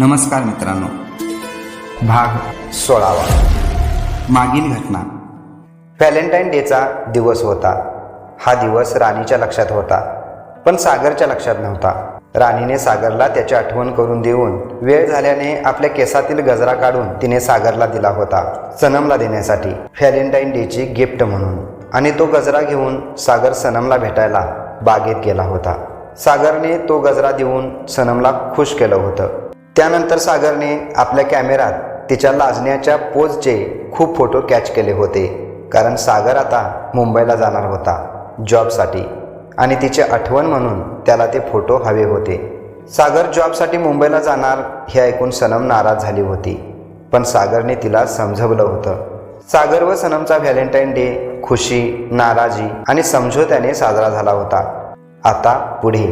नमस्कार मित्रांनो. भाग सोळावा. मागील घटना. व्हॅलेंटाईन डेचा दिवस होता. हा दिवस राणीच्या लक्षात होता पण सागरच्या लक्षात नव्हता. राणीने सागरला त्याची आठवण करून देऊन वेळ झाल्याने आपल्या केसातील गजरा काढून तिने सागरला दिला होता सनमला देण्यासाठी. व्हॅलेंटाईन डेची गिफ्ट म्हणून. आणि तो गजरा घेऊन सागर सनमला भेटायला बागेत गेला होता. सागरने तो गजरा देऊन सनमला खुश केलं होतं. त्यानंतर सागरने आपल्या कॅमेरात तिच्या लाजण्याच्या पोजचे खूप फोटो कॅच केले होते कारण सागर आता मुंबईला जाणार होता जॉबसाठी. आणि तिची आठवण म्हणून त्याला ते फोटो हवे होते. सागर जॉबसाठी मुंबईला जाणार हे ऐकून सनम नाराज झाली होती पण सागरने तिला समजवलं होतं. सागर व सनमचा व्हॅलेंटाईन डे खुशी नाराजी आणि समझोत्याने साजरा झाला होता. आता पुढे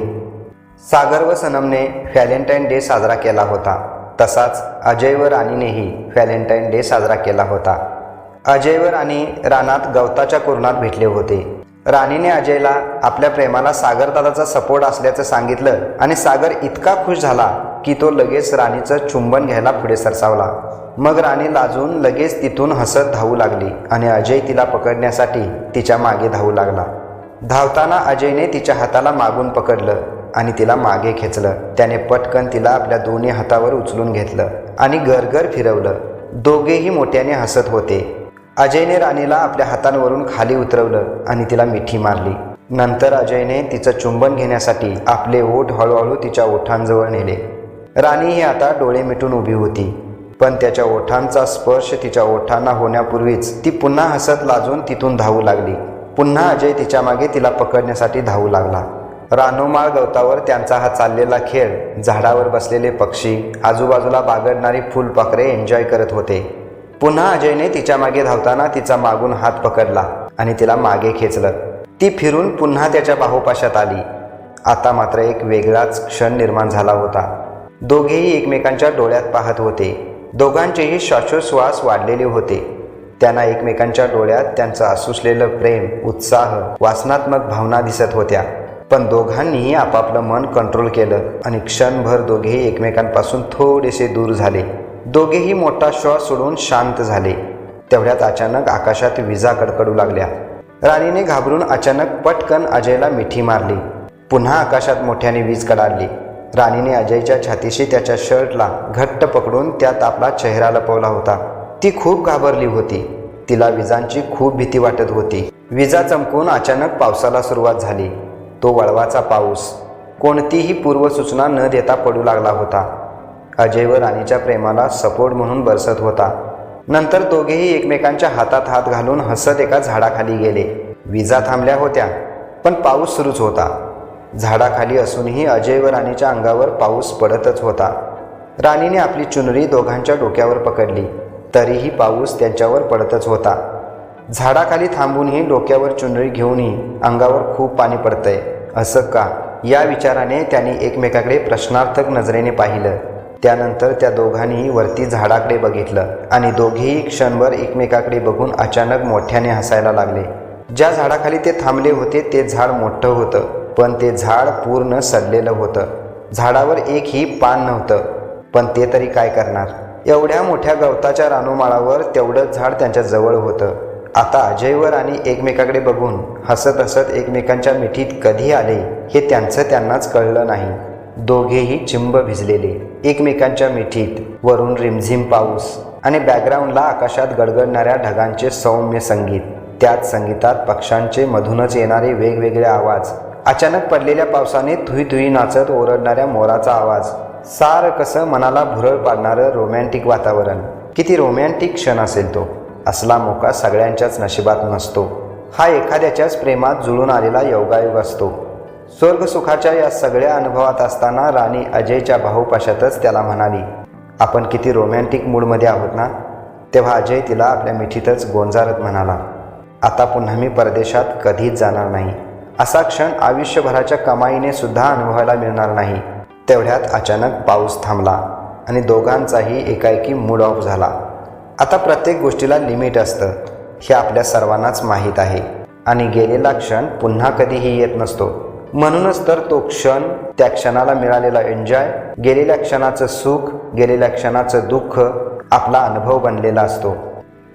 सागर व सनमने व्हॅलेंटाईन डे साजरा केला होता. तसाच अजय व राणीनेही व्हॅलेंटाईन डे साजरा केला होता. अजय व राणी रानात गवताच्या कुरणात भेटले होते. राणीने अजयला आपल्या प्रेमाला सागरदादाचा सपोर्ट असल्याचं सांगितलं आणि सागर इतका खुश झाला की तो लगेच राणीचं चुंबन घ्यायला पुढे सरसावला. मग राणी लाजून लगेच तिथून हसत धावू लागली आणि अजय तिला पकडण्यासाठी तिच्यामागे धावू लागला. धावताना अजयने तिच्या हाताला मागून पकडलं. आणि तिला मागे खेचलं. त्याने पटकन तिला आपल्या दोन्ही हातावर उचलून घेतलं आणि घरघर फिरवलं. दोघेही मोठ्याने हसत होते. अजयने राणीला आपल्या हातांवरून खाली उतरवलं आणि तिला मिठी मारली. नंतर अजयने तिचं चुंबन घेण्यासाठी आपले ओठ हळूहळू तिच्या ओठांजवळ नेले. राणी ही आता डोळे मिटून उभी होती. पण त्याच्या ओठांचा स्पर्श तिच्या ओठांना होण्यापूर्वीच ती पुन्हा हसत लाजून तिथून धावू लागली. पुन्हा अजय तिच्यामागे तिला पकडण्यासाठी धावू लागला. रानोमाळ गवतावर त्यांचा हा चाललेला खेळ. झाडावर बसलेले पक्षी आजूबाजूला बागडणारी फुलपाखरे एन्जॉय करत होते. पुन्हा अजयने तिच्यामागे धावताना तिचा मागून हात पकडला आणि तिला मागे खेचलं. ती फिरून पुन्हा त्याच्या बाहुपाशात आली. आता मात्र एक वेगळाच क्षण निर्माण झाला होता. दोघेही एकमेकांच्या डोळ्यात पाहत होते. दोघांचेही श्वासोश्वास वाढलेले होते. त्यांना एकमेकांच्या डोळ्यात त्यांचं आसुसलेलं प्रेम उत्साह वासनात्मक भावना दिसत होत्या. पण दोघांनीही आपापलं मन कंट्रोल केलं आणि क्षणभर दोघेही एकमेकांपासून थोडेसे दूर झाले. दोघेही मोठा श्वास सोडून शांत झाले. तेवढ्यात अचानक आकाशात विजा कडकडू लागल्या. राणीने घाबरून अचानक पटकन अजयला मिठी मारली. पुन्हा आकाशात मोठ्याने वीज कडाडली. राणीने अजयच्या छातीशी त्याच्या शर्टला घट्ट पकडून त्यात आपला चेहरा लपवला होता. ती खूप घाबरली होती. तिला विजांची खूप भीती वाटत होती. विजा चमकून अचानक पावसाला सुरुवात झाली. तो वळवाचा पाऊस. कोणतीही पूर्वसूचना न देता पडू लागला होता. अजय व राणीच्या प्रेमाला सपोर्ट म्हणून बरसत होता. नंतर दोघेही एकमेकांच्या हातात हात घालून हसत एका झाडाखाली गेले. विजा थांबल्या होत्या पण पाऊस सुरूच होता. झाडाखाली असूनही अजय व राणीच्या अंगावर पाऊस पडतच होता. राणीने आपली चुनरी दोघांच्या डोक्यावर पकडली. तरीही पाऊस त्यांच्यावर पडतच होता. झाडाखाली थांबूनही डोक्यावर चुनरी घेऊनही अंगावर खूप पाणी पडतंय. असं का? या विचाराने त्यांनी एकमेकाकडे प्रश्नार्थक नजरेने पाहिलं. त्यानंतर त्या दोघांनीही वरती झाडाकडे बघितलं आणि दोघेही क्षणभर एकमेकाकडे बघून अचानक मोठ्याने हसायला लागले. ज्या झाडाखाली ते थांबले होते ते झाड मोठं होतं पण ते झाड पूर्ण सडलेलं होतं. झाडावर एकही पान नव्हतं. पण ते तरी काय करणार? एवढ्या मोठ्या गवताच्या रानोमाळावर तेवढंच झाड त्यांच्या जवळ होतं. आता अजयवर आणि एकमेकाकडे बघून हसत हसत एकमेकांच्या मिठीत कधी आले हे त्यांचं त्यांनाच कळलं नाही. दोघेही चिंब भिजलेले. एकमेकांच्या मिठीत वरून रिमझिम पाऊस आणि बॅकग्राऊंडला आकाशात गडगडणाऱ्या ढगांचे सौम्य संगीत. त्याच संगीतात पक्ष्यांचे मधूनच येणारे वेगवेगळे आवाज. अचानक पडलेल्या पावसाने थुई थुई नाचत ओरडणाऱ्या मोराचा आवाज. सार कसं मनाला भुरळ पाडणारं रोमॅन्टिक वातावरण. किती रोमॅन्टिक क्षण असेल तो. असला मोका सगळ्यांच्याच नशिबात नसतो. हा एखाद्याच्याच प्रेमात जुळून आलेला योगायोग असतो. स्वर्गसुखाच्या या सगळ्या अनुभवात असताना राणी अजयच्या भाऊपाशातच त्याला म्हणाली आपण किती रोमॅन्टिक मूडमध्ये आहोत ना? तेव्हा अजय तिला आपल्या मिठीतच गोंजारत म्हणाला आता पुन्हा मी परदेशात कधीच जाणार नाही. असा क्षण आयुष्यभराच्या कमाईने सुद्धा अनुभवायला मिळणार नाही. तेवढ्यात अचानक पाऊस थांबला आणि दोघांचाही एकाएकी मूड ऑफ झाला. आता प्रत्येक गोष्टीला लिमिट असतं हे आपल्या सर्वांनाच माहीत आहे. आणि गेलेला क्षण पुन्हा कधीही येत नसतो. म्हणूनच तर तो क्षण त्या क्षणाला मिळालेला एन्जॉय गेलेल्या क्षणाचं सुख गेलेल्या क्षणाचं दुःख आपला अनुभव बनलेला असतो.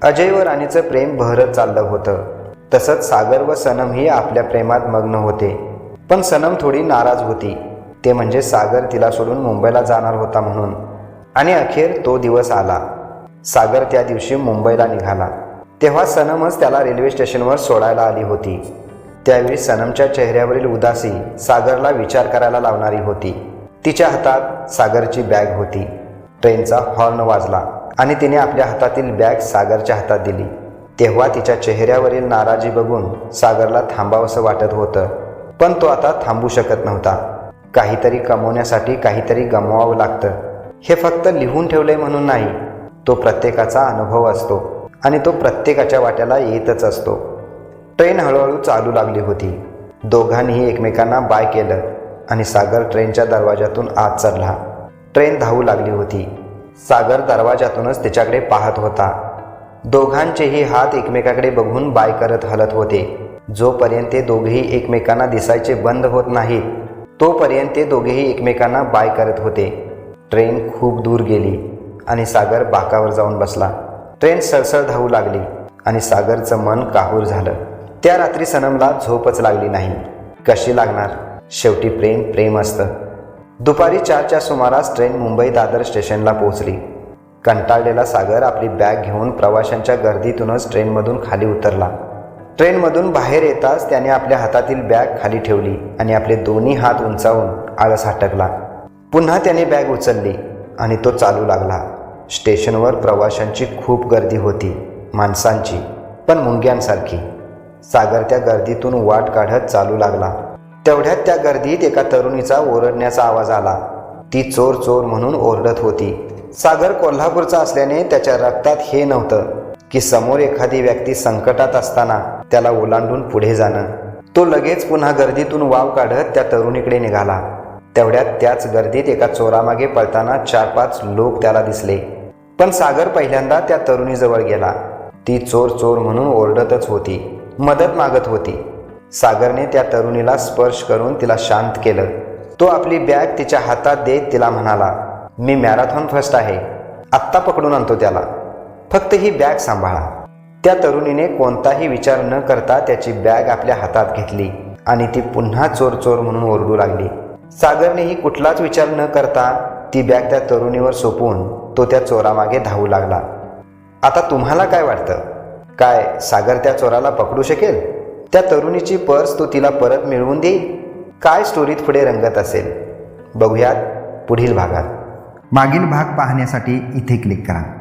अजय व राणीचं प्रेम बहरत चाललं होतं. तसंच सागर व सनमही आपल्या प्रेमात मग्न होते. पण सनम थोडी नाराज होती. ते म्हणजे सागर तिला सोडून मुंबईला जाणार होता म्हणून. आणि अखेर तो दिवस आला. सागर त्या दिवशी मुंबईला निघाला. तेव्हा सनमच त्याला रेल्वे स्टेशनवर सोडायला आली होती. त्यावेळी सनमच्या चेहऱ्यावरील उदासी सागरला विचार करायला लावणारी होती. तिच्या हातात सागरची बॅग होती. ट्रेनचा हॉर्न वाजला आणि तिने आपल्या हातातील बॅग सागरच्या हातात दिली. तेव्हा तिच्या चेहऱ्यावरील नाराजी बघून सागरला थांबावंसं वाटत होतं. पण तो आता थांबू शकत नव्हता. काहीतरी कमवण्यासाठी काहीतरी गमवावं लागतं. हे फक्त लिहून ठेवलंय म्हणून नाही. तो प्रत्येकाचा अनुभव असतो आणि तो प्रत्येकाच्या वाट्याला येतच असतो. ट्रेन हळूहळू चालू लागली होती. दोघांनीही एकमेकांना बाय केलं आणि सागर ट्रेनच्या दरवाजातून आत चढला. ट्रेन धावू लागली होती. सागर दरवाजातूनच तिच्याकडे पाहत होता. दोघांचेही हात एकमेकाकडे बघून बाय करत हलत होते. जोपर्यंत ते दोघेही एकमेकांना दिसायचे बंद होत नाहीत तोपर्यंत ते दोघेही एकमेकांना बाय करत होते. ट्रेन खूप दूर गेली. आणि सागर बाकावर जाऊन बसला. ट्रेन सळसळ धावू लागली आणि सागरचं मन काहूर झालं. त्या रात्री सनमला झोपच लागली नाही. कशी लागणार? शेवटी प्रेम प्रेम असतं. दुपारी चारच्या सुमारास ट्रेन मुंबई दादर स्टेशनला पोहोचली. कंटाळलेला सागर आपली बॅग घेऊन प्रवाशांच्या गर्दीतूनच ट्रेनमधून खाली उतरला. ट्रेनमधून बाहेर येताच त्याने आपल्या हातातील बॅग खाली ठेवली आणि आपले दोन्ही हात उंचावून आळस हटकला. पुन्हा त्याने बॅग उचलली. आणि तो चालू लागला. स्टेशनवर प्रवाशांची खूप गर्दी होती माणसांची पण मुंग्यांसारखी. सागर त्या गर्दीतून वाट काढत चालू लागला. तेवढ्यात त्या गर्दीत एका तरुणीचा ओरडण्याचा आवाज आला. ती चोर चोर म्हणून ओरडत होती. सागर कोल्हापूरचा असल्याने त्याच्या रक्तात हे नव्हतं की समोर एखादी व्यक्ती संकटात असताना त्याला ओलांडून पुढे जाणं. तो लगेच पुन्हा गर्दीतून वाव काढत त्या तरुणीकडे निघाला. तेवढ्यात त्याच गर्दीत एका चोरामागे पळताना चार पाच लोक त्याला दिसले. पण सागर पहिल्यांदा त्या तरुणीजवळ गेला. ती चोर चोर म्हणून ओरडतच होती. मदत मागत होती. सागरने त्या तरुणीला स्पर्श करून तिला शांत केलं. तो आपली बॅग तिच्या हातात देत तिला म्हणाला मी मॅरेथॉन फर्स्ट आहे. आत्ता पकडून आणतो त्याला. फक्त ही बॅग सांभाळा. त्या तरुणीने कोणताही विचार न करता त्याची बॅग आपल्या हातात घेतली आणि ती पुन्हा चोर चोर म्हणून ओरडू लागली. सागरनेही कुठलाच विचार न करता ती बॅग त्या तरुणीवर सोपवून तो त्या चोरामागे धावू लागला. आता तुम्हाला काय वाटतं? काय सागर त्या चोराला पकडू शकेल? त्या तरुणीची पर्स तो तिला परत मिळवून देईल? काय स्टोरीत पुढे रंगत असेल? बघूयात पुढील भागात. मागील भाग पाहण्यासाठी इथे क्लिक करा.